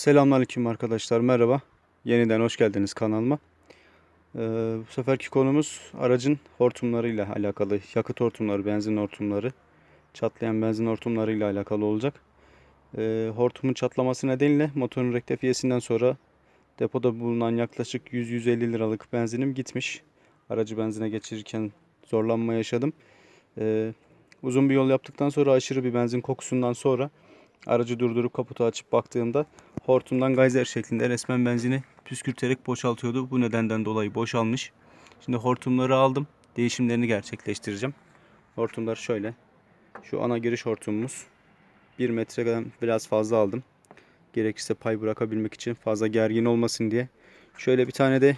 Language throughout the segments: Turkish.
Selamünaleyküm arkadaşlar merhaba. Yeniden hoş geldiniz kanalıma. Ee, bu seferki konumuz aracın hortumlarıyla alakalı. Yakıt hortumları, benzin hortumları, çatlayan benzin hortumlarıyla alakalı olacak. Ee, hortumun çatlaması nedeniyle motorun rektifiyesinden sonra depoda bulunan yaklaşık 100-150 liralık benzinim gitmiş. Aracı benzine geçirirken zorlanma yaşadım. Ee, uzun bir yol yaptıktan sonra aşırı bir benzin kokusundan sonra Aracı durdurup kaputu açıp baktığımda hortumdan gayzer şeklinde resmen benzini püskürterek boşaltıyordu. Bu nedenden dolayı boşalmış. Şimdi hortumları aldım. Değişimlerini gerçekleştireceğim. Hortumlar şöyle. Şu ana giriş hortumumuz. 1 metreden biraz fazla aldım. Gerekirse pay bırakabilmek için fazla gergin olmasın diye. Şöyle bir tane de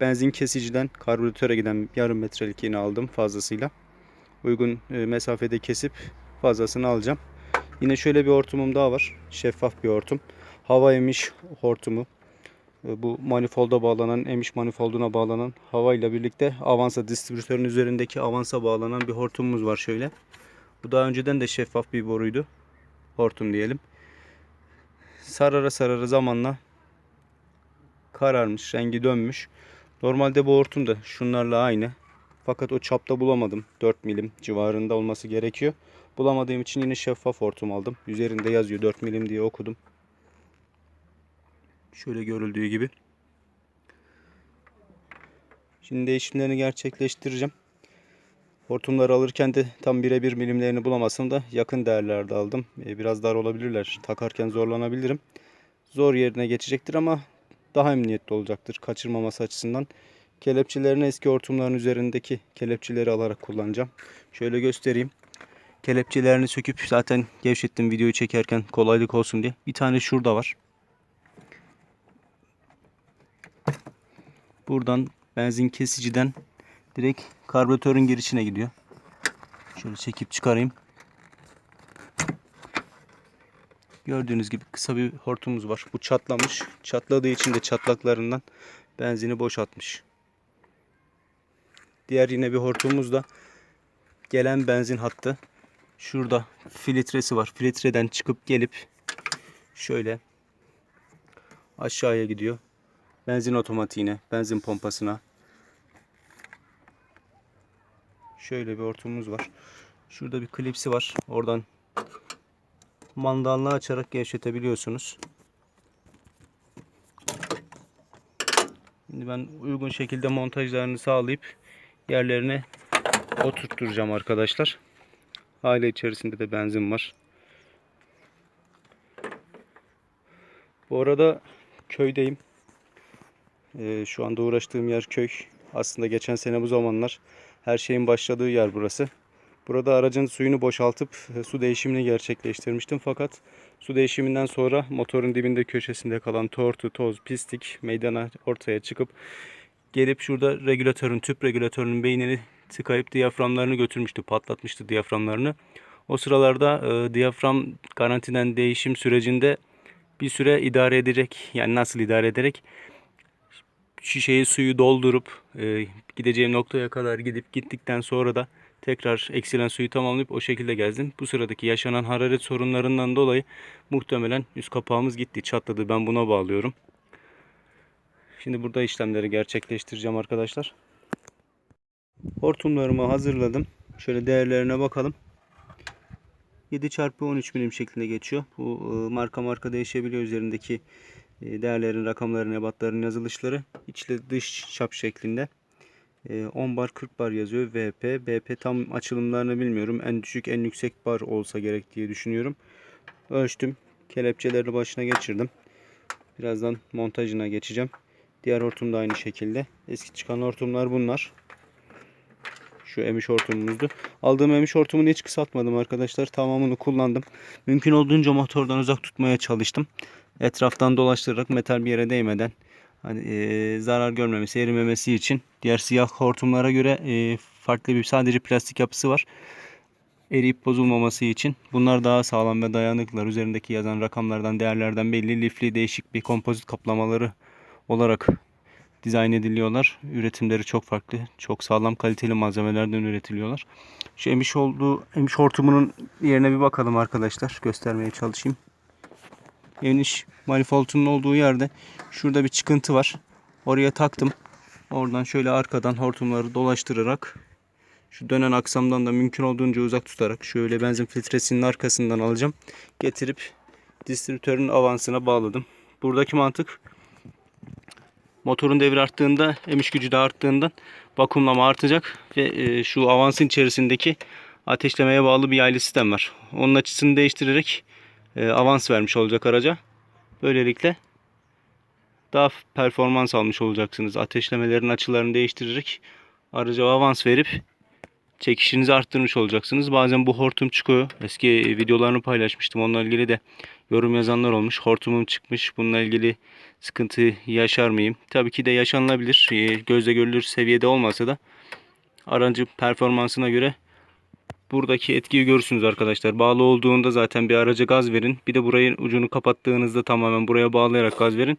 benzin kesiciden karbüratöre giden yarım metrelik yine aldım fazlasıyla. Uygun e, mesafede kesip fazlasını alacağım. Yine şöyle bir hortumum daha var. Şeffaf bir hortum. Hava emiş hortumu. E, Bu manifolda bağlanan, emiş manifolduna bağlanan hava ile birlikte avansa distribütörün üzerindeki avansa bağlanan bir hortumumuz var şöyle. Bu daha önceden de şeffaf bir boruydu. Hortum diyelim. Sarara sarara zamanla kararmış, rengi dönmüş. Normalde bu hortum da şunlarla aynı. Fakat o çapta bulamadım. 4 milim civarında olması gerekiyor. Bulamadığım için yine şeffaf hortum aldım. Üzerinde yazıyor 4 milim diye okudum. Şöyle görüldüğü gibi. Şimdi değişimlerini gerçekleştireceğim. Hortumları alırken de tam birebir milimlerini bulamasam da yakın değerlerde aldım. Ee, Biraz dar olabilirler. Takarken zorlanabilirim. Zor yerine geçecektir ama daha emniyetli olacaktır kaçırmaması açısından. Kelepçelerini eski hortumların üzerindeki kelepçeleri alarak kullanacağım. Şöyle göstereyim. Kelepçelerini söküp zaten gevşettim videoyu çekerken kolaylık olsun diye. Bir tane şurada var. Buradan benzin kesiciden direkt karbüratörün girişine gidiyor. Şöyle çekip çıkarayım. Gördüğünüz gibi kısa bir hortumumuz var. Bu çatlamış. Çatladığı için de çatlaklarından benzini boşaltmış. Diğer yine bir hortumumuz da gelen benzin hattı. Şurada filtresi var. Filtreden çıkıp gelip şöyle aşağıya gidiyor. Benzin otomatiğine, benzin pompasına. Şöyle bir hortumumuz var. Şurada bir klipsi var. Oradan mandalını açarak gevşetebiliyorsunuz. Şimdi ben uygun şekilde montajlarını sağlayıp yerlerine oturtturacağım arkadaşlar. Aile içerisinde de benzin var. Bu arada köydeyim. Ee, şu anda uğraştığım yer köy. Aslında geçen sene bu zamanlar her şeyin başladığı yer burası. Burada aracın suyunu boşaltıp e, su değişimini gerçekleştirmiştim. Fakat su değişiminden sonra motorun dibinde köşesinde kalan tortu, toz, pislik meydana ortaya çıkıp gelip şurada regülatörün, tüp regülatörünün beynini tıkayıp diyaframlarını götürmüştü. Patlatmıştı diyaframlarını. O sıralarda e, diyafram garantiden değişim sürecinde bir süre idare edecek. Yani nasıl idare ederek şişeyi suyu doldurup e, gideceğim noktaya kadar gidip gittikten sonra da tekrar eksilen suyu tamamlayıp o şekilde gezdim. Bu sıradaki yaşanan hararet sorunlarından dolayı muhtemelen üst kapağımız gitti, çatladı. Ben buna bağlıyorum. Şimdi burada işlemleri gerçekleştireceğim arkadaşlar. Hortumlarımı hazırladım. Şöyle değerlerine bakalım. 7 çarpı 13 milim şeklinde geçiyor. Bu e, marka marka değişebiliyor üzerindeki e, değerlerin, rakamların, ebatların yazılışları. İçli dış çap şeklinde. E, 10 bar 40 bar yazıyor VP. BP tam açılımlarını bilmiyorum. En düşük en yüksek bar olsa gerek diye düşünüyorum. Ölçtüm. Kelepçeleri başına geçirdim. Birazdan montajına geçeceğim. Diğer hortum da aynı şekilde. Eski çıkan hortumlar bunlar. Şu emiş hortumumuzdu. Aldığım emiş hortumunu hiç kısaltmadım arkadaşlar. Tamamını kullandım. Mümkün olduğunca motordan uzak tutmaya çalıştım. Etraftan dolaştırarak metal bir yere değmeden hani, e, zarar görmemesi, erimemesi için diğer siyah hortumlara göre e, farklı bir sadece plastik yapısı var. Eriyip bozulmaması için. Bunlar daha sağlam ve dayanıklılar. Üzerindeki yazan rakamlardan, değerlerden belli lifli değişik bir kompozit kaplamaları olarak dizayn ediliyorlar. Üretimleri çok farklı. Çok sağlam kaliteli malzemelerden üretiliyorlar. Şu emiş olduğu emiş hortumunun yerine bir bakalım arkadaşlar. Göstermeye çalışayım. eniş manifoldunun olduğu yerde şurada bir çıkıntı var. Oraya taktım. Oradan şöyle arkadan hortumları dolaştırarak şu dönen aksamdan da mümkün olduğunca uzak tutarak şöyle benzin filtresinin arkasından alacağım. Getirip distribütörün avansına bağladım. Buradaki mantık motorun devri arttığında emiş gücü de arttığından vakumlama artacak ve e, şu avansın içerisindeki ateşlemeye bağlı bir yaylı sistem var. Onun açısını değiştirerek e, avans vermiş olacak araca. Böylelikle daha performans almış olacaksınız. Ateşlemelerin açılarını değiştirerek araca avans verip çekişinizi arttırmış olacaksınız. Bazen bu hortum çıkıyor. Eski videolarını paylaşmıştım. Onunla ilgili de yorum yazanlar olmuş. Hortumum çıkmış. Bununla ilgili sıkıntı yaşar mıyım? Tabii ki de yaşanılabilir. Ee, Gözle görülür seviyede olmasa da aracı performansına göre buradaki etkiyi görürsünüz arkadaşlar. Bağlı olduğunda zaten bir araca gaz verin. Bir de burayın ucunu kapattığınızda tamamen buraya bağlayarak gaz verin.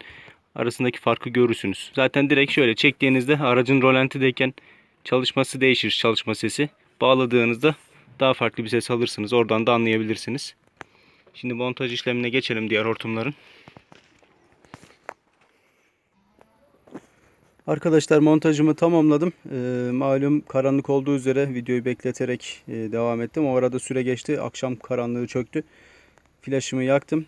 Arasındaki farkı görürsünüz. Zaten direkt şöyle çektiğinizde aracın rolantideyken çalışması değişir çalışma sesi. Bağladığınızda daha farklı bir ses alırsınız. Oradan da anlayabilirsiniz. Şimdi montaj işlemine geçelim diğer hortumların. Arkadaşlar montajımı tamamladım. Ee, malum karanlık olduğu üzere videoyu bekleterek e, devam ettim. O arada süre geçti. Akşam karanlığı çöktü. Flaşımı yaktım.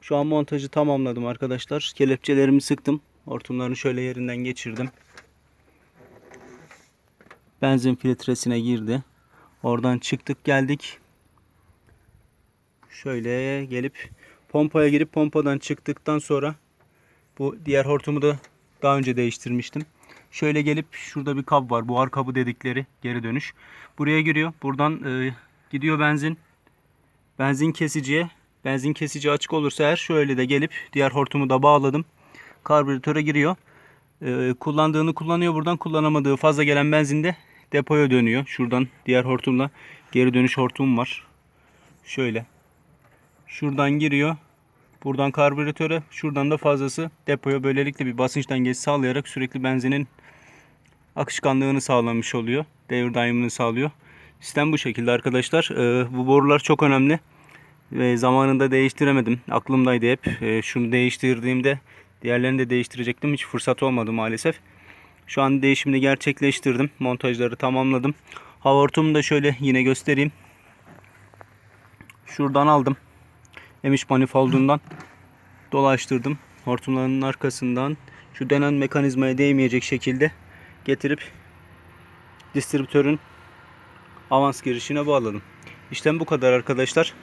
Şu an montajı tamamladım arkadaşlar. Kelepçelerimi sıktım. Hortumlarını şöyle yerinden geçirdim. Benzin filtresine girdi. Oradan çıktık geldik. Şöyle gelip pompaya girip pompadan çıktıktan sonra bu diğer hortumu da daha önce değiştirmiştim. Şöyle gelip şurada bir kab var. Buhar kabı dedikleri geri dönüş. Buraya giriyor. Buradan e, gidiyor benzin. Benzin kesiciye. Benzin kesici açık olursa eğer şöyle de gelip diğer hortumu da bağladım. Karbüratöre giriyor. E, kullandığını kullanıyor buradan. Kullanamadığı fazla gelen benzin de depoya dönüyor. Şuradan diğer hortumla geri dönüş hortumum var. Şöyle. Şuradan giriyor. Buradan karbüratöre, şuradan da fazlası depoya böylelikle bir basınç dengesi sağlayarak sürekli benzinin akışkanlığını sağlamış oluyor. Devir daimini sağlıyor. Sistem bu şekilde arkadaşlar. Ee, bu borular çok önemli. Ve zamanında değiştiremedim. Aklımdaydı hep. Ee, şunu değiştirdiğimde diğerlerini de değiştirecektim. Hiç fırsat olmadı maalesef. Şu an değişimini gerçekleştirdim. Montajları tamamladım. Hava hortumunu da şöyle yine göstereyim. Şuradan aldım. Emiş manifoldundan dolaştırdım. Hortumların arkasından şu dönen mekanizmaya değmeyecek şekilde getirip distribütörün avans girişine bağladım. İşlem bu kadar arkadaşlar.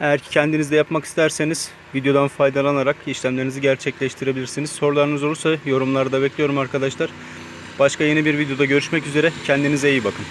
Eğer ki kendiniz de yapmak isterseniz videodan faydalanarak işlemlerinizi gerçekleştirebilirsiniz. Sorularınız olursa yorumlarda bekliyorum arkadaşlar. Başka yeni bir videoda görüşmek üzere. Kendinize iyi bakın.